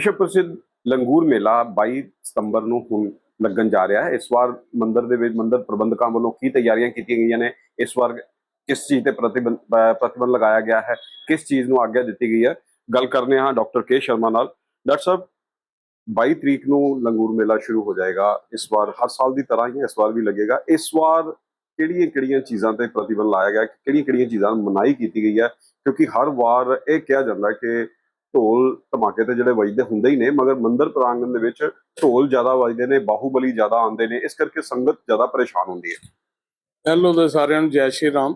ਵਿਸ਼ਵ ਪ੍ਰਸਿੱਧ ਲੰਗੂਰ ਮੇਲਾ 22 ਸਤੰਬਰ ਨੂੰ ਹੁਣ ਲੱਗਣ ਜਾ ਰਿਹਾ ਹੈ। ਇਸ ਵਾਰ ਮੰਦਰ ਦੇ ਵਿੱਚ ਮੰਦਿਰ ਪ੍ਰਬੰਧਕਾਂ ਵੱਲੋਂ ਕੀ ਤਿਆਰੀਆਂ ਕੀਤੀਆਂ ਗਈਆਂ ਨੇ? ਇਸ ਵਾਰ ਕਿਸ ਚੀਜ਼ ਤੇ ਪ੍ਰਤੀਬੰਧ ਪ੍ਰਤੀਬੰਧ ਲਗਾਇਆ ਗਿਆ ਹੈ? ਕਿਸ ਚੀਜ਼ ਨੂੰ ਆਗਿਆ ਦਿੱਤੀ ਗਈ ਹੈ? ਗੱਲ ਕਰਨੇ ਹਾਂ ਡਾਕਟਰ ਕੇ ਸ਼ਰਮਾ ਨਾਲ। ਡਾਕਟਰ ਸਾਹਿਬ 22 ਤਰੀਕ ਨੂੰ ਲੰਗੂਰ ਮੇਲਾ ਸ਼ੁਰੂ ਹੋ ਜਾਏਗਾ। ਇਸ ਵਾਰ ਹਰ ਸਾਲ ਦੀ ਤਰ੍ਹਾਂ ਹੀ ਇਸ ਵਾਰ ਵੀ ਲੱਗੇਗਾ। ਇਸ ਵਾਰ ਕਿਹੜੀਆਂ ਕਿਹੜੀਆਂ ਚੀਜ਼ਾਂ ਤੇ ਪ੍ਰਤੀਬੰਧ ਲਾਇਆ ਗਿਆ ਕਿਹੜੀਆਂ ਕਿਹੜੀਆਂ ਚੀਜ਼ਾਂ ਨੂੰ ਮਨਾਹੀ ਕੀਤੀ ਗਈ ਹੈ? ਕਿਉਂਕਿ ਹਰ ਵਾਰ ਇਹ ਕਿਹਾ ਜਾਂਦਾ ਕਿ ਢੋਲ ਧਮਾਕੇ ਤੇ ਜਿਹੜੇ ਵੱਜਦੇ ਹੁੰਦੇ ਹੀ ਨੇ, ਮਗਰ ਮੰਦਰ ਪ੍ਰਾਂਗਣ ਦੇ ਵਿੱਚ ਢੋਲ ਜ਼ਿਆਦਾ ਵੱਜਦੇ ਨੇ, ਬਾਹੂਬਲੀ ਜ਼ਿਆਦਾ ਆਉਂਦੇ ਨੇ, ਇਸ ਕਰਕੇ ਸੰਗਤ ਜ਼ਿਆਦਾ ਪਰੇਸ਼ਾਨ ਹੁੰਦੀ ਹੈ। ਹੈਲੋ ਦੇ ਸਾਰਿਆਂ ਨੂੰ ਜੈ ਸ਼੍ਰੀ ਰਾਮ।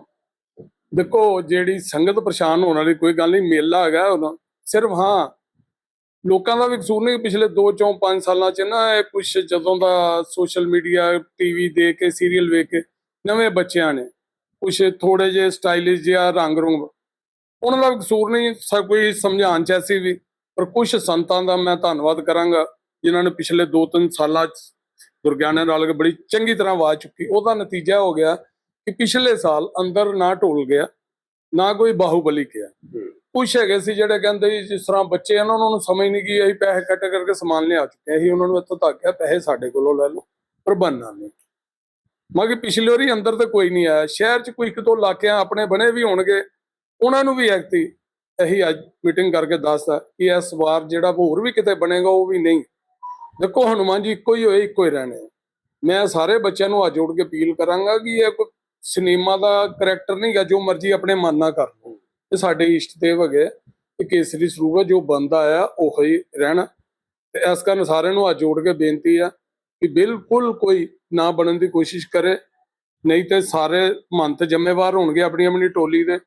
ਦੇਖੋ, ਜਿਹੜੀ ਸੰਗਤ ਪਰੇਸ਼ਾਨ ਹੋਣ ਵਾਲੀ ਕੋਈ ਗੱਲ ਨਹੀਂ, ਮੇਲਾ ਹੈਗਾ ਉਦੋਂ। ਸਿਰਫ ਹਾਂ, ਲੋਕਾਂ ਦਾ ਵੀ ਕਸੂਰ ਨਹੀਂ ਪਿਛਲੇ 2 ਚੋਂ 5 ਸਾਲਾਂ ਚ ਨਾ ਇਹ ਕੁਝ ਜਦੋਂ ਦਾ ਸੋਸ਼ਲ ਮੀਡੀਆ, ਟੀਵੀ ਦੇਖ ਕੇ, ਸੀਰੀਅਲ ਵੇਖ ਕੇ ਨਵੇਂ ਬੱਚਿਆਂ ਨੇ ਕੁਝ ਥੋੜੇ ਜਿਹੇ ਸਟਾਈਲਿਸ਼ ਜਿਹਾ ਰੰਗ ਰੰਗ ਉਹਨਾਂ ਦਾ ਕਸੂਰ ਨਹੀਂ ਸਭ ਕੋਈ ਸਮਝਾਉਣ ਚ ਐਸੀ ਵੀ ਪਰ ਕੁਝ ਸੰਤਾਂ ਦਾ ਮੈਂ ਧੰਨਵਾਦ ਕਰਾਂਗਾ ਜਿਨ੍ਹਾਂ ਨੇ ਪਿਛਲੇ 2-3 ਸਾਲਾਂ ਚ ਦੁਰਗਿਆਨਾ ਨਾਲ ਬੜੀ ਚੰਗੀ ਤਰ੍ਹਾਂ ਆਵਾਜ਼ ਚੁੱਕੀ। ਉਹਦਾ ਨਤੀਜਾ ਹੋ ਗਿਆ ਕਿ ਪਿਛਲੇ ਸਾਲ ਅੰਦਰ ਨਾ ਢੋਲ ਗਿਆ ਨਾ ਕੋਈ ਬਾਹੂਬਲੀ ਗਿਆ। ਕੁਛ ਹੈਗੇ ਸੀ ਜਿਹੜੇ ਕਹਿੰਦੇ ਜਿਸ ਤਰ੍ਹਾਂ ਬੱਚੇ ਹਨ ਉਹਨਾਂ ਨੂੰ ਸਮਝ ਨਹੀਂ ਗਈ ਅਸੀਂ ਪੈਸੇ ਇਕੱਠੇ ਕਰਕੇ ਸਮਾਨ ਲਿਆ ਚੁੱਕੇ ਅਸੀਂ ਉਹਨਾਂ ਨੂੰ ਇੱਥੋਂ ਤੱਕ ਕਿਹਾ ਪੈਸੇ ਸਾਡੇ ਕੋਲੋਂ ਲੈ ਲਓ ਪਰ ਬਣਨਾ ਨਹੀਂ। ਮਗਰ ਪਿਛਲੇ ਵਾਰੀ ਅੰਦਰ ਤੇ ਕੋਈ ਨਹੀਂ ਆਇਆ। ਸ਼ਹਿਰ 'ਚ ਕੋਈ ਇੱਕ ਦੋ ਇਲਾਕਿਆਂ ਆਪਣੇ ਬਣੇ ਵੀ ਹੋਣਗੇ ਉਹਨਾਂ ਨੂੰ ਵੀ ਐਕਤੀ ਇਹੀ ਅੱਜ ਮੀਟਿੰਗ ਕਰਕੇ ਦੱਸਦਾ ਕਿ ਇਸ ਵਾਰ ਜਿਹੜਾ ਹੋਰ ਵੀ ਕਿਤੇ ਬਣੇਗਾ ਉਹ ਵੀ ਨਹੀਂ। ਦੇਖੋ ਹਨੂਮਾਨ ਜੀ, ਇੱਕੋ ਹੀ ਹੋਏ, ਇੱਕੋ ਹੀ ਰਹਿਣੇ ਮੈਂ ਸਾਰੇ ਬੱਚਿਆਂ ਨੂੰ ਅੱਜ ਜੋੜ ਕੇ ਅਪੀਲ ਕਰਾਂਗਾ ਕਿ ਇਹ ਕੋਈ ਸਿਨੇਮਾ ਦਾ ਕਰੈਕਟਰ ਨਹੀਂਗਾ ਜੋ ਮਰਜ਼ੀ ਆਪਣੇ ਮਨ ਨਾਲ ਕਰ ਲਓ। ਇਹ ਸਾਡੇ ਇਸ਼ਟ ਦੇਵ ਹੈਗੇ ਇਹ ਕੇਸਰੀ ਸਰੂਪ ਹੈ ਜੋ ਬੰਦਾ ਆ, ਉਹ ਹੀ ਰਹਿਣਾ। ਤੇ ਇਸ ਕਾਰਨ ਸਾਰਿਆਂ ਨੂੰ ਅੱਜ ਜੋੜ ਕੇ ਬੇਨਤੀ ਆ ਕਿ ਬਿਲਕੁਲ ਕੋਈ ਨਾ ਬਣਨ ਦੀ ਕੋਸ਼ਿਸ਼ ਕਰੇ। ਨਹੀਂ ਤੇ ਸਾਰੇ ਮੰਤ ਜ਼ਿੰਮੇਵਾਰ ਹੋਣਗੇ ਆਪਣੀ ਆਪਣੀ ਟੋਲੀ ਦੇ।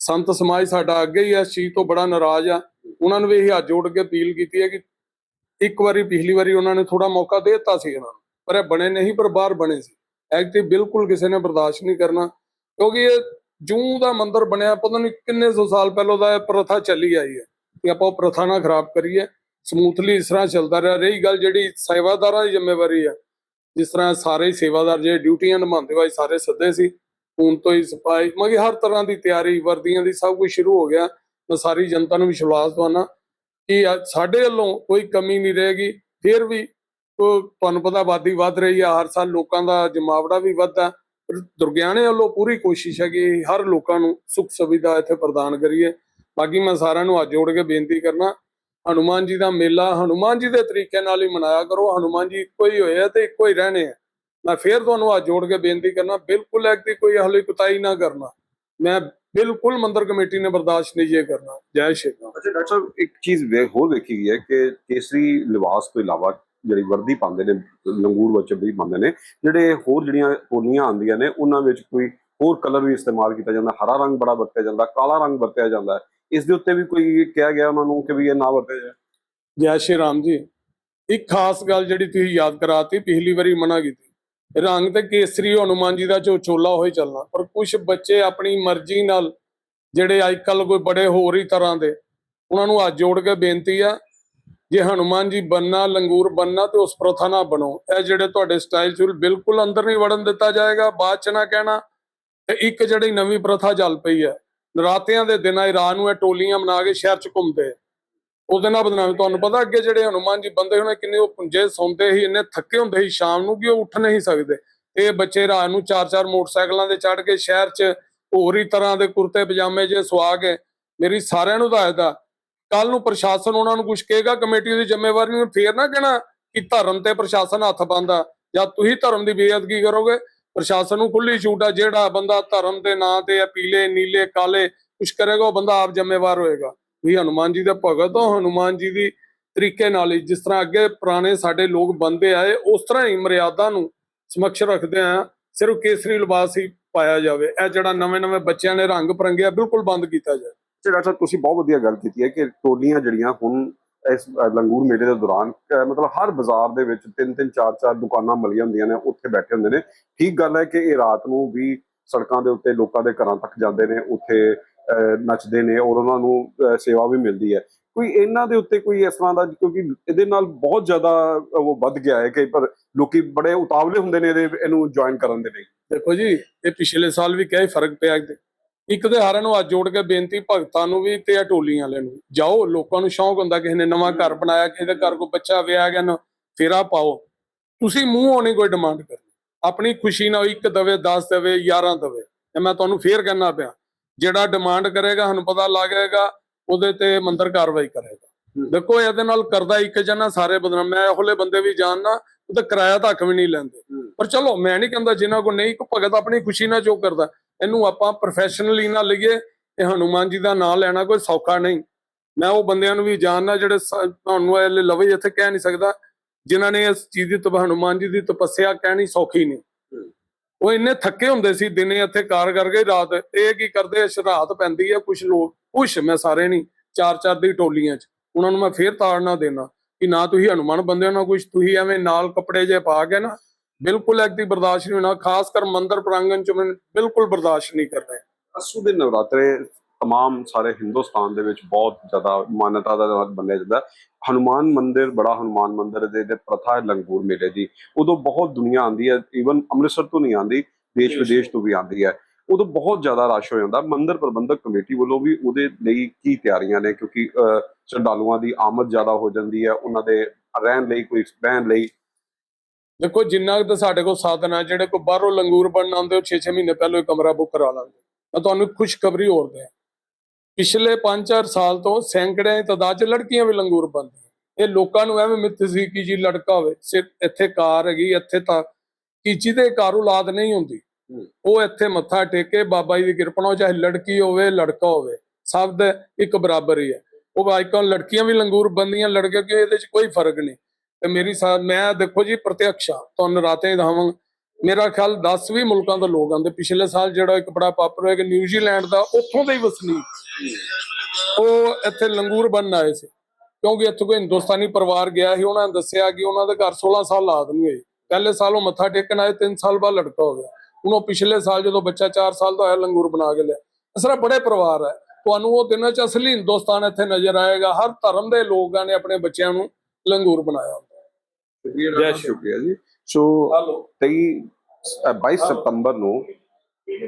ਸੰਤ ਸਮਾਜ ਸਾਡਾ ਅੱਗੇ ਹੀ ਇਸ ਚੀਜ਼ ਤੋਂ ਬੜਾ ਨਾਰਾਜ਼ ਆ। ਉਹਨਾਂ ਨੂੰ ਵੀ ਇਹ ਹੱਥ ਜੋੜ ਕੇ ਅਪੀਲ ਕੀਤੀ ਹੈ ਕਿ ਇੱਕ ਵਾਰੀ, ਪਿਛਲੀ ਵਾਰੀ ਉਹਨਾਂ ਨੇ ਥੋੜਾ ਮੌਕਾ ਦੇ ਦਿੱਤਾ ਸੀ ਇਹਨਾਂ ਨੂੰ, ਪਰ ਇਹ ਬਣੇ ਨਹੀਂ, ਪਰ ਬਾਹਰ ਬਣੇ ਸੀ। ਐਕਟੀ ਬਿਲਕੁਲ ਕਿਸੇ ਨੇ ਬਰਦਾਸ਼ਤ ਨਹੀਂ ਕਰਨਾ, ਕਿਉਂਕਿ ਇਹ ਜੂੰ ਦਾ ਮੰਦਿਰ ਬਣਿਆ, ਪਤਾ ਨਹੀਂ ਕਿੰਨੇ ਸੌ ਸਾਲ ਪਹਿਲਾਂ ਦਾ ਇਹ ਪ੍ਰਥਾ ਚੱਲੀ ਆਈ ਹੈ ਕਿ ਆਪਾਂ ਉਹ ਪ੍ਰਥਾ ਨਾ ਖਰਾਬ ਕਰੀਏ। ਸਮੂਥਲੀ ਇਸ ਤਰ੍ਹਾਂ ਚੱਲਦਾ ਰਿਹਾ, ਰਹੀ ਗੱਲ ਜਿਹੜੀ ਸੇਵਾਦਾਰਾਂ ਦੀ ਜ਼ਿੰਮੇਵਾਰੀ ਹੈ, ਜਿਸ ਤਰ੍ਹਾਂ ਸਾਰੇ ਸੇਵਾਦਾਰ ਜਿਹੜੇ ਡਿਊਟੀਆਂ ਨਿਭਾਉਂਦੇ ਹੋਏ ਸਾਰੇ ਸੱਦੇ ਸੀ। ਹੁਣ ਤੋਂ ਹੀ ਸਫ਼ਾਈ ਮਗੀ ਹਰ ਤਰ੍ਹਾਂ ਦੀ ਤਿਆਰੀ ਵਰਦੀਆਂ ਦੀ ਸਭ ਕੁਝ ਸ਼ੁਰੂ ਹੋ ਗਿਆ। ਮੈਂ ਸਾਰੀ ਜਨਤਾ ਨੂੰ ਵਿਸ਼ਵਾਸ ਦਵਾਨਾ ਕਿ ਸਾਡੇ ਵੱਲੋਂ ਕੋਈ ਕਮੀ ਨਹੀਂ ਰਹੇਗੀ, ਫਿਰ ਵੀ ਤੁਹਾਨੂੰ ਪਤਾ ਆਬਾਦੀ ਵੱਧ ਰਹੀ ਆ, ਹਰ ਸਾਲ ਲੋਕਾਂ ਦਾ ਜਮਾਵੜਾ ਵੀ ਵੱਧਦਾ। ਦੁਰਗਿਆਣੇ ਵੱਲੋਂ ਪੂਰੀ ਕੋਸ਼ਿਸ਼ ਹੈ ਕਿ ਹਰ ਲੋਕਾਂ ਨੂੰ ਸੁੱਖ ਸੁਵਿਧਾ ਇੱਥੇ ਪ੍ਰਦਾਨ ਕਰੀਏ। ਬਾਕੀ ਮੈਂ ਸਾਰਿਆਂ ਨੂੰ ਹੱਥ ਜੋੜ ਕੇ ਬੇਨਤੀ ਕਰਨਾ, ਹਨੂਮਾਨ ਜੀ ਦਾ ਮੇਲਾ ਹਨੂਮਾਨ ਜੀ ਦੇ ਤਰੀਕੇ ਨਾਲ ਹੀ ਮਨਾਇਆ ਕਰੋ। ਹਨੂਮਾਨ ਜੀ ਇੱਕੋ ਹੀ ਹੋਏ ਆ ਤੇ ਇੱਕੋ ਹੀ ਰਹਿਣੇ ਆ। ਮੈਂ ਫੇਰ ਤੁਹਾਨੂੰ ਹੱਥ ਜੋੜ ਕੇ ਬੇਨਤੀ ਕਰਨਾ ਬਿਲਕੁਲ ਐ ਕਿ ਕੋਈ ਹਲੇ ਕੁਤਾਈ ਨਾ ਕਰਨਾ। ਮੈਂ ਬਿਲਕੁਲ ਮੰਦਰ ਕਮੇਟੀ ਨੇ ਬਰਦਾਸ਼ਤ ਨਹੀਂ ਜੇ ਕਰਨਾ। ਜੈ ਸ਼੍ਰੀ ਰਾਮ। ਅੱਛਾ ਡਾਕਟਰ ਸਾਹਿਬ ਇੱਕ ਚੀਜ਼ ਹੋਰ ਵੇਖੀ ਗਈ ਹੈ ਕਿ ਕੇਸਰੀ ਲਿਬਾਸ ਤੋਂ ਇਲਾਵਾ ਜਿਹੜੀ ਵਰਦੀ ਪਾਉਂਦੇ ਨੇ ਲੰਗੂਰ ਵਿੱਚ ਵੀ ਪਾਉਂਦੇ ਨੇ ਜਿਹੜੇ ਹੋਰ ਜਿਹੜੀਆਂ ਟੋਲੀਆਂ ਆਉਂਦੀਆਂ ਨੇ ਉਹਨਾਂ ਵਿੱਚ ਕੋਈ ਹੋਰ ਕਲਰ ਵੀ ਇਸਤੇਮਾਲ ਕੀਤਾ ਜਾਂਦਾ। ਹਰਾ ਰੰਗ ਬੜਾ ਵਰਤਿਆ ਜਾਂਦਾ ਕਾਲਾ ਰੰਗ ਵਰਤਿਆ ਜਾਂਦਾ। ਇਸ ਦੇ ਉੱਤੇ ਵੀ ਕੋਈ ਕਿਹਾ ਗਿਆ ਉਹਨਾਂ ਨੂੰ ਕਿ ਵੀ ਇਹ ਨਾ ਵਰਤਿਆ ਜਾਏ? ਜੈ ਸ਼੍ਰੀ ਰਾਮ ਜੀ ਇੱਕ ਖਾਸ ਗੱਲ ਜਿਹੜੀ ਤੁਸੀਂ ਯਾਦ ਕਰਾਤੀ ਪਿਛਲੀ ਵਾਰੀ ਮਨਾ ਕੀਤੀ। ਰੰਗ ਤੇ ਕੇਸਰੀ, ਹਨੂਮਾਨ ਜੀ ਦਾ ਜੋ ਚੋਲਾ ਹੋਏ ਚੱਲਣਾ। ਪਰ ਕੁਝ ਬੱਚੇ ਆਪਣੀ ਮਰਜ਼ੀ ਨਾਲ ਜਿਹੜੇ ਅੱਜ ਕੱਲ ਕੋਈ ਬੜੇ ਹੋਰ ਹੀ ਤਰ੍ਹਾਂ ਦੇ, ਉਹਨਾਂ ਨੂੰ ਹੱਥ ਜੋੜ ਕੇ ਬੇਨਤੀ ਆ, ਜੇ ਹਨੂਮਾਨ ਜੀ ਬੰਨਾ ਲੰਗੂਰ ਬੰਨਾ ਤੇ ਉਸ ਪ੍ਰਥਾ ਨਾ ਬਣੋ। ਇਹ ਜਿਹੜੇ ਤੁਹਾਡੇ ਸਟਾਈਲ ਚੁਲ ਬਿਲਕੁਲ ਅੰਦਰ ਨਹੀਂ ਵੜਨ ਦਿੱਤਾ ਜਾਏਗਾ, ਬਾਅਦ ਚ ਨਾ ਕਹਿਣਾ, ਤੇ ਇੱਕ ਜਿਹੜੀ ਨਵੀਂ ਪ੍ਰਥਾ ਚੱਲ ਪਈ ਹੈ, ਨਰਾਤਿਆਂ ਦੇ ਦਿਨਾਂ ਰਾਤ ਨੂੰ ਇਹ ਟੋਲੀਆਂ ਬਣਾ ਕੇ ਸ਼ਹਿਰ ਚ ਘੁੰਮਦੇ। ਉਹਦੇ ਨਾਲ ਬਦਨਾਮੀ ਤੁਹਾਨੂੰ ਪਤਾ ਅੱਗੇ ਜਿਹੜੇ ਹਨੂਮਾਨ ਜੀ ਬੰਦੇ ਹੋਣੇ, ਕਿੰਨੇ ਉਹ ਪੁੰਜੇ ਸੌਂਦੇ ਸੀ, ਇੰਨੇ ਥੱਕੇ ਹੁੰਦੇ ਸੀ। ਸ਼ਾਮ ਨੂੰ ਕਿ ਉਹ ਉੱਠ ਨਹੀਂ ਸਕਦੇ। ਇਹ ਬੱਚੇ ਰਾਤ ਨੂੰ ਚਾਰ ਚਾਰ ਮੋਟਰਸਾਈਕਲਾਂ ਤੇ ਚੜ ਕੇ ਸ਼ਹਿਰ 'ਚ ਹੋਰ ਹੀ ਤਰ੍ਹਾਂ ਦੇ ਕੁਰਤੇ ਪਜਾਮੇ ਜੇ ਸਵਾ ਕੇ ਮੇਰੀ ਸਾਰਿਆਂ ਨੂੰ ਹਦਾਇਤ ਆ ਕੱਲ ਨੂੰ ਪ੍ਰਸ਼ਾਸਨ ਉਹਨਾਂ ਨੂੰ ਕੁਝ ਕਹੇਗਾ, ਕਮੇਟੀ ਦੀ ਜ਼ਿੰਮੇਵਾਰੀ ਨੂੰ ਫੇਰ ਨਾ ਕਹਿਣਾ ਕਿ ਧਰਮ ਤੇ ਪ੍ਰਸ਼ਾਸਨ ਹੱਥ ਪਾਉਂਦਾ ਜਾਂ ਤੁਸੀਂ ਧਰਮ ਦੀ ਬੇਅਦਗੀ ਕਰੋਗੇ? ਪ੍ਰਸ਼ਾਸਨ ਨੂੰ ਖੁੱਲੀ ਛੂਟ ਆ, ਜਿਹੜਾ ਬੰਦਾ ਧਰਮ ਦੇ ਨਾਂ ਤੇ ਆ, ਪੀਲੇ, ਨੀਲੇ, ਕਾਲੇ ਕੁਝ ਕਰੇਗਾ, ਉਹ ਬੰਦਾ ਆਪ ਜ਼ਿੰਮੇਵਾਰ ਹੋਏਗਾ। ਵੀ ਹਨੂਮਾਨ ਜੀ ਦਾ ਭਗਤ ਹੋ, ਹਨੂਮਾਨ ਜੀ ਦੀ ਤਰੀਕੇ ਨਾਲ ਹੀ ਜਿਸ ਤਰ੍ਹਾਂ ਅੱਗੇ ਪੁਰਾਣੇ ਸਾਡੇ ਲੋਕ ਬੰਦੇ ਆਏ, ਉਸ ਤਰ੍ਹਾਂ ਹੀ ਮਰਿਆਦਾ ਨੂੰ ਸਮਕਸ਼ ਰੱਖਦੇ ਆ ਸਿਰਫ ਕੇਸਰੀ ਲਿਬਾਸ ਹੀ ਪਾਇਆ ਜਾਵੇ। ਇਹ ਜਿਹੜਾ ਨਵੇਂ ਨਵੇਂ ਬੱਚਿਆਂ ਨੇ ਰੰਗ ਪਰੰਗਿਆ ਬਿਲਕੁਲ ਬੰਦ ਕੀਤਾ ਜਾਵੇ ਤੇ ਡਾਕਟਰ ਸਾਹਿਬ, ਤੁਸੀਂ ਬਹੁਤ ਵਧੀਆ ਗੱਲ ਕੀਤੀ ਹੈ ਕਿ ਟੋਲੀਆਂ ਜਿਹੜੀਆਂ ਹੁਣ ਇਸ ਲੰਗੂਰ ਮੇਲੇ ਦੇ ਦੌਰਾਨ ਮਤਲਬ ਹਰ ਬਾਜ਼ਾਰ ਦੇ ਵਿੱਚ ਤਿੰਨ ਤਿੰਨ ਚਾਰ ਚਾਰ ਦੁਕਾਨਾਂ ਮਲੀਆਂ ਹੁੰਦੀਆਂ ਨੇ, ਉੱਥੇ ਬੈਠੇ ਹੁੰਦੇ ਨੇ। ਠੀਕ ਗੱਲ ਹੈ ਕਿ ਇਹ ਰਾਤ ਨੂੰ ਵੀ ਸੜਕਾਂ ਦੇ ਉੱਤੇ ਲੋਕਾਂ ਦੇ ਘਰਾਂ ਤੱਕ ਜਾਂਦੇ ਨੇ, ਉੱਥੇ ਨੱਚਦੇ ਨੇ ਔਰ ਉਹਨਾਂ ਨੂੰ ਸੇਵਾ ਵੀ ਮਿਲਦੀ ਹੈ। ਕੋਈ ਇਹਨਾਂ ਦੇ ਉੱਤੇ ਕੋਈ ਇਸ ਤਰ੍ਹਾਂ ਦਾ, ਕਿਉਂਕਿ ਇਹਦੇ ਨਾਲ ਬਹੁਤ ਜ਼ਿਆਦਾ ਉਹ ਵੱਧ ਗਿਆ ਹੈ ਕਿ ਪਰ ਲੋਕੀ ਬੜੇ ਉਤਾਵਲੇ ਹੁੰਦੇ ਨੇ ਇਹਦੇ, ਇਹਨੂੰ ਜੁਆਇਨ ਕਰਨ ਦੇ ਲਈ। ਦੇਖੋ ਜੀ, ਇਹ ਪਿਛਲੇ ਸਾਲ ਵੀ ਕਿਹਾ ਫ਼ਰਕ ਪਿਆ। ਇੱਕ ਤੇ ਸਾਰਿਆਂ ਨੂੰ ਹੱਥ ਜੋੜ ਕੇ ਬੇਨਤੀ ਭਗਤਾਂ ਨੂੰ ਵੀ ਤੇ ਇਹ ਟੋਲੀਆਂ ਵਾਲਿਆਂ ਨੂੰ ਜਾਓ, ਲੋਕਾਂ ਨੂੰ ਸ਼ੌਂਕ ਹੁੰਦਾ ਕਿਸੇ ਨੇ ਨਵਾਂ ਘਰ ਬਣਾਇਆ, ਕਿਸੇ ਦੇ ਘਰ ਕੋਈ ਬੱਚਾ ਵਿਆਹ ਗਿਆ, ਨਾ ਫੇਰਾ ਪਾਓ। ਤੁਸੀਂ ਮੂੰਹ ਨਹੀਂ ਕੋਈ ਡਿਮਾਂਡ ਕਰਨੀ। ਆਪਣੀ ਖੁਸ਼ੀ ਨਾਲ ਇੱਕ ਦਵੇ 10 ਦਵੇ 11 ਦਵੇ। ਮੈਂ ਤੁਹਾਨੂੰ ਫੇਰ ਕਹਿਣਾ ਪਿਆ। ਜਿਹੜਾ ਡਿਮਾਂਡ ਕਰੇਗਾ ਸਾਨੂੰ ਪਤਾ ਲੱਗ ਜਾਏਗਾ ਉਹਦੇ ਤੇ ਮੰਦਰ ਕਾਰਵਾਈ ਕਰੇਗਾ। ਦੇਖੋ ਇਹਦੇ ਨਾਲ ਕਰਦਾ ਇੱਕ ਜਣਾ ਸਾਰੇ ਬਦਨਾਮ। ਮੈਂ ਇਹੋਲੇ ਬੰਦੇ ਵੀ ਜਾਣਨਾ ਉਹ ਤਾਂ ਕਿਰਾਇਆ ਤੱਕ ਵੀ ਨਹੀਂ ਲੈਂਦੇ। ਪਰ ਚਲੋ ਮੈਂ ਨਹੀਂ ਕਹਿੰਦਾ ਜਿਨ੍ਹਾਂ ਕੋ ਨਹੀਂ ਕੋ ਭਗਤ ਆਪਣੀ ਖੁਸ਼ੀ ਨਾਲ ਜੋ ਕਰਦਾ ਇਹਨੂੰ ਆਪਾਂ ਪ੍ਰੋਫੈਸ਼ਨਲੀ ਨਾ ਲਈਏ ਤੇ ਹਨੂਮਾਨ ਜੀ ਦਾ ਨਾਮ ਲੈਣਾ ਕੋਈ ਸੌਖਾ ਨਹੀਂ। ਮੈਂ ਉਹ ਬੰਦਿਆਂ ਨੂੰ ਵੀ ਜਾਣਨਾ ਜਿਹੜੇ ਤੁਹਾਨੂੰ ਇਹ ਲਵੇ ਇੱਥੇ ਕਹਿ ਨਹੀਂ ਸਕਦਾ। ਜਿਨ੍ਹਾਂ ਨੇ ਇਸ ਚੀਜ਼ ਦੀ ਤਪ ਹਨੂਮਾਨ ਜੀ ਦੀ ਤਪੱਸਿਆ ਕਹਿਣੀ ਸੌਖੀ ਨਹੀਂ। ਉਹ ਇੰਨੇ ਥੱਕੇ ਹੁੰਦੇ ਸੀ ਦਿਨੇ ਇੱਥੇ ਕਾਰ ਕਰਕੇ ਰਾਤ, ਇਹ ਕੀ ਕਰਦੇ ਸ਼ਰਾਤ ਪੈਂਦੀ ਹੈ ਕੁਝ ਲੋਕ ਕੁਝ ਮੈਂ ਸਾਰੇ ਨਹੀਂ, ਚਾਰ ਚਾਰ ਦੀ ਟੋਲੀਆਂ 'ਚ, ਉਹਨਾਂ ਨੂੰ ਮੈਂ ਫੇਰ ਤਾੜਨਾ ਦੇਣਾ ਕਿ ਨਾ ਤੁਸੀਂ ਹਨੂਮਾਨ ਬੰਦਿਆਂ ਨਾ ਕੁਝ ਤੁਸੀਂ ਐਵੇਂ ਨਾਲ ਕੱਪੜੇ ਜੇ ਪਾ ਕੇ ਨਾ, ਬਿਲਕੁਲ ਐਕਟੀ ਬਰਦਾਸ਼ਤ ਨਹੀਂ ਹੋਣਾ, ਖਾਸ ਕਰ ਮੰਦਰ ਪ੍ਰਾਂਗਣ 'ਚ ਮੈਂ ਬਿਲਕੁਲ ਬਰਦਾਸ਼ਤ ਨਹੀਂ ਕਰਨਾ ਅਸੂ ਦੇ ਨਵਰਾਤਰੇ तमाम ਸਾਰੇ ਹਿੰਦੁਸਤਾਨ ਦੇ ਵਿੱਚ ਬਹੁਤ ਜ਼ਿਆਦਾ ਮਾਨਤਾ ਦਾ ਨਾਲ ਮੰਨਿਆ ਜਾਂਦਾ ਹੈ। ਹਨੂਮਾਨ ਮੰਦਿਰ ਬੜਾ ਹਨੂਮਾਨ ਮੰਦਿਰ ਦੇ ਦੇ ਪ੍ਰਥਾ ਹੈ ਲੰਗੂਰ ਮੇਲੇ ਦੀ ਉਦੋਂ ਬਹੁਤ ਦੁਨੀਆ ਆਂਦੀ ਹੈ ਈਵਨ ਅੰਮ੍ਰਿਤਸਰ ਤੋਂ ਨਹੀਂ ਆਂਦੀ ਦੇਸ਼ ਦੇਸ਼ ਵਿਦੇਸ਼ ਤੋਂ ਵੀ ਆਂਦੀ ਹੈ ਉਦੋਂ ਬਹੁਤ ਜ਼ਿਆਦਾ ਰਸ਼ ਹੋ ਜਾਂਦਾ ਮੰਦਿਰ ਪ੍ਰਬੰਧਕ ਕਮੇਟੀ ਵੱਲੋਂ ਵੀ ਉਹਦੇ ਲਈ ਕੀ ਤਿਆਰੀਆਂ ਨੇ ਕਿਉਂਕਿ ਅਹ, ਸ਼ਰਧਾਲੂਆਂ ਦੀ ਆਮਦ ਜ਼ਿਆਦਾ ਹੋ ਜਾਂਦੀ ਹੈ ਉਹਨਾਂ ਦੇ ਰਹਿਣ ਲਈ ਕੋਈ ਰਹਿਣ ਲਈ ਦੇਖੋ ਜਿੰਨਾ ਕੁ ਤਾਂ ਸਾਡੇ ਕੋਲ ਸਾਧਨ ਹੈ ਜਿਹੜੇ ਕੋ ਬਾਹਰੋਂ ਲੰਗੂਰ ਬਣਨ ਆਉਂਦੇ ਉਹ 6-6 ਮਹੀਨੇ ਪਹਿਲਾਂ ਹੀ ਕਮਰਾ ਬੁੱਕ ਕਰਾ ਲਾਂਗੇ ਮੈਂ ਤੁਹਾਨੂੰ ਇੱਕ ਖੁਸ਼ਖਬਰੀ ਹੋਰ ਦਿਆਂ ਪਿਛਲੇ 5-4 ਸਾਲ ਤੋਂ ਸੈਂਕੜਿਆਂ ਦੀ ਤਾਦਾਦ 'ਚ ਲੜਕੀਆਂ ਵੀ ਲੰਗੂਰ ਬਣਦੀਆਂ। ਇਹ ਲੋਕਾਂ ਨੂੰ ਐਵੇਂ ਮਿੱਥ ਸੀ ਕਿ ਜੀ ਲੜਕਾ ਹੋਵੇ ਸਿਰ ਇੱਥੇ ਕਾਰ ਹੈਗੀ ਇੱਥੇ ਤਾਂ ਕਿ ਜਿਹਦੇ ਕਾਰ ਔਲਾਦ ਨਹੀਂ ਹੁੰਦੀ। ਉਹ ਇੱਥੇ ਮੱਥਾ ਟੇਕੇ ਬਾਬਾ ਜੀ ਦੀ ਕਿਰਪਾ ਨਾਲ ਚਾਹੇ ਲੜਕੀ ਹੋਵੇ ਲੜਕਾ ਹੋਵੇ ਸਭ ਦੇ ਇੱਕ ਬਰਾਬਰ ਹੀ ਹੈ। ਉਹ ਬਾਈਕਾਂ ਲੜਕੀਆਂ ਵੀ ਲੰਗੂਰ ਬੰਦੀਆਂ ਲੜਕੇ ਕਿ ਇਹਦੇ 'ਚ ਕੋਈ ਫ਼ਰਕ ਨਹੀਂ। ਤੇ ਮੇਰੀ ਸਾ ਮੈਂ ਦੇਖੋ ਜੀ ਪ੍ਰਤੱਖ ਆ ਤੁਹਾਨੂੰ ਰਾਤੇ ਦਹਾਵਾਂ ਮੇਰਾ ਖਿਆਲ 10 ਵੀ ਮੁਲਕਾਂ ਤੋਂ ਲੋਕ ਆਉਂਦੇ। ਪਿਛਲੇ ਸਾਲ ਜਿਹੜਾ ਇੱਕ ਬੜਾ ਪਾਪੂਲਰ ਹੈ ਕਿ ਨਿਊਜ਼ੀਲੈਂਡ ਦਾ ਉੱਥੋਂ ਦੇ ਹੀ ਵਸਨੀਕ। ਉਹ ਇੱਥੇ ਲੰਗੂਰ ਬਣਨ ਆਏ ਸੀ। ਕਿਉਂਕਿ ਇੱਥੇ ਕੋਈ ਹਿੰਦੁਸਤਾਨੀ ਪਰਿਵਾਰ ਗਿਆ ਸੀ ਉਹਨਾਂ ਨੇ ਦੱਸਿਆ ਕਿ ਉਹਨਾਂ ਦੇ ਘਰ 16 ਸਾਲ ਲਾਦ ਨਹੀਂ ਹੋਈ ਪਹਿਲੇ ਸਾਲ ਉਹ ਮੱਥਾ ਟੇਕਣ ਆਏ 3 ਸਾਲ ਬਾਅਦ ਲੜਕਾ ਹੋ ਗਿਆ। ਹੁਣ ਉਹ ਪਿਛਲੇ ਸਾਲ ਜਦੋਂ ਬੱਚਾ 4 ਸਾਲ ਦਾ ਹੋਇਆ ਲੰਗੂਰ ਬਣਾ ਕੇ ਲਿਆ। ਤਰ੍ਹਾਂ ਬੜੇ ਪਰਿਵਾਰ ਹੈ ਤੁਹਾਨੂੰ ਉਹ ਦਿਨਾਂ ਚ ਅਸਲੀ ਹਿੰਦੁਸਤਾਨ ਇੱਥੇ ਨਜ਼ਰ ਆਏਗਾ। ਹਰ ਧਰਮ ਦੇ ਲੋਕਾਂ ਨੇ ਆਪਣੇ ਬੱਚਿਆਂ ਨੂੰ ਲੰਗੂਰ ਬਣਾਇਆ ਹੁੰਦਾ। ਜੈ ਸ਼ੁਕਰੀਆ ਜੀ। ਸੋ ਹਲੋ। 23 ਅ, 22 ਸਤੰਬਰ ਨੂੰ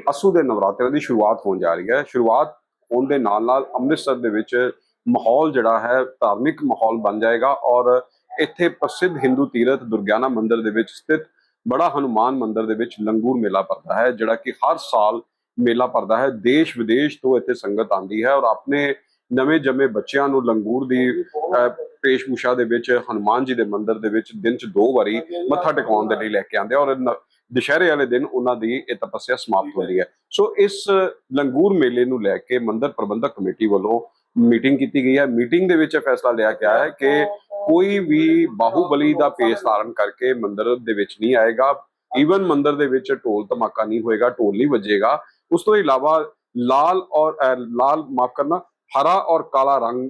ਅਸੂ ਦੇ ਨਵਰਾਤਰਿਆਂ ਦੀ ਸ਼ੁਰੂਆਤ ਹੋਣ ਜਾ ਰਹੀ ਹੈ। ਸ਼ੁਰੂਆਤ ਹੋਣ ਦੇ ਨਾਲ ਨਾਲ ਅੰਮ੍ਰਿਤਸਰ ਦੇ ਵਿੱਚ ਮਾਹੌਲ ਜਿਹੜਾ ਹੈ ਧਾਰਮਿਕ ਮਾਹੌਲ ਬਣ ਜਾਏਗਾ ਔਰ ਇੱਥੇ ਪ੍ਰਸਿੱਧ ਹਿੰਦੂ ਤੀਰਥ ਦੁਰਗਿਆਨਾ ਮੰਦਿਰ ਦੇ ਵਿੱਚ ਸਥਿਤ ਬੜਾ ਹਨੂਮਾਨ ਮੰਦਿਰ ਦੇ ਵਿੱਚ ਲੰਗੂਰ ਮੇਲਾ ਭਰਦਾ ਹੈ ਜਿਹੜਾ ਕਿ ਹਰ ਸਾਲ ਮੇਲਾ ਭਰਦਾ ਹੈ। ਦੇਸ਼ ਵਿਦੇਸ਼ ਤੋਂ ਇੱਥੇ ਸੰਗਤ ਆਂਦੀ ਹੈ ਔਰ ਆਪਣੇ ਨਵੇਂ ਜੰਮੇ ਬੱਚਿਆਂ ਨੂੰ ਲੰਗੂਰ ਦੀ ਅ, ਪੇਸ਼ਭੂਸ਼ਾ ਦੇ ਵਿੱਚ ਹਨੂਮਾਨ ਜੀ ਦੇ ਮੰਦਿਰ ਦੇ ਵਿੱਚ ਦਿਨ ਚ ਦੋ ਵਾਰੀ ਮੱਥਾ ਟਿਕਾਉਣ ਦੇ ਲਈ ਲੈ ਕੇ ਆਉਂਦੇ ਆ ਔਰ ਦੁਸ਼ਹਿਰੇ ਵਾਲੇ ਦਿਨ ਉਹਨਾਂ ਦੀ ਇਹ ਤਪੱਸਿਆ ਸਮਾਪਤ ਹੁੰਦੀ ਹੈ। ਸੋ ਇਸ ਲੰਗੂਰ ਮੇਲੇ ਨੂੰ ਲੈ ਕੇ ਮੰਦਿਰ ਪ੍ਰਬੰਧਕ ਕਮੇਟੀ ਵੱਲੋਂ ਮੀਟਿੰਗ ਕੀਤੀ ਗਈ ਹੈ। ਮੀਟਿੰਗ ਦੇ ਵਿੱਚ ਇਹ ਫੈਸਲਾ ਲਿਆ ਗਿਆ ਹੈ ਕਿ ਕੋਈ ਵੀ ਬਾਹੂਬਲੀ ਦਾ ਪੇਸ ਧਾਰਨ ਕਰਕੇ ਮੰਦਿਰ ਦੇ ਵਿੱਚ ਨਹੀਂ ਆਏਗਾ। ਈਵਨ ਮੰਦਿਰ ਦੇ ਵਿੱਚ ਢੋਲ ਧਮਾਕਾ ਨਹੀਂ ਹੋਏਗਾ, ਢੋਲ ਨਹੀਂ ਵੱਜੇਗਾ। ਉਸ ਤੋਂ ਇਲਾਵਾ ਲਾਲ ਔਰ ਲਾਲ ਮਾਫ ਕਰਨਾ ਹਰਾ ਔਰ ਕਾਲਾ ਰੰਗ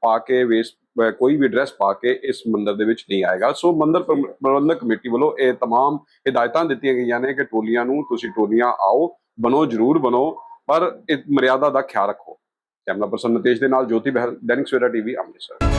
ਪਾ ਕੇ ਵੇਸ ਕੋਈ ਵੀ ਡਰੈਸ ਪਾ ਕੇ ਇਸ ਮੰਦਿਰ ਦੇ ਵਿੱਚ ਨਹੀਂ ਆਏਗਾ ਸੋ ਮੰਦਿਰ ਪ੍ਰਬ- ਪ੍ਰਬੰਧਕ ਕਮੇਟੀ ਵੱਲੋਂ ਇਹ तमाम ਹਦਾਇਤਾਂ ਦਿੱਤੀਆਂ ਗਈਆਂ ਨੇ ਕਿ ਟੋਲੀਆਂ ਨੂੰ ਤੁਸੀਂ ਟੋਲੀਆਂ ਆਓ ਬਣੋ ਜ਼ਰੂਰ ਬਣੋ ਪਰ ਇਹ ਮਰਿਆਦਾ ਦਾ ਖਿਆਲ ਰੱਖੋ ਕੈਮਰਾ ਪਰਸਨ ਨਤੇਸ਼ ਦੇ ਨਾਲ ਜੋਤੀ ਬਹਿਲ ਦੈਨਿਕ ਸਵੇਰਾ ਟੀਵੀ ਅੰਮ੍ਰਿਤਸਰ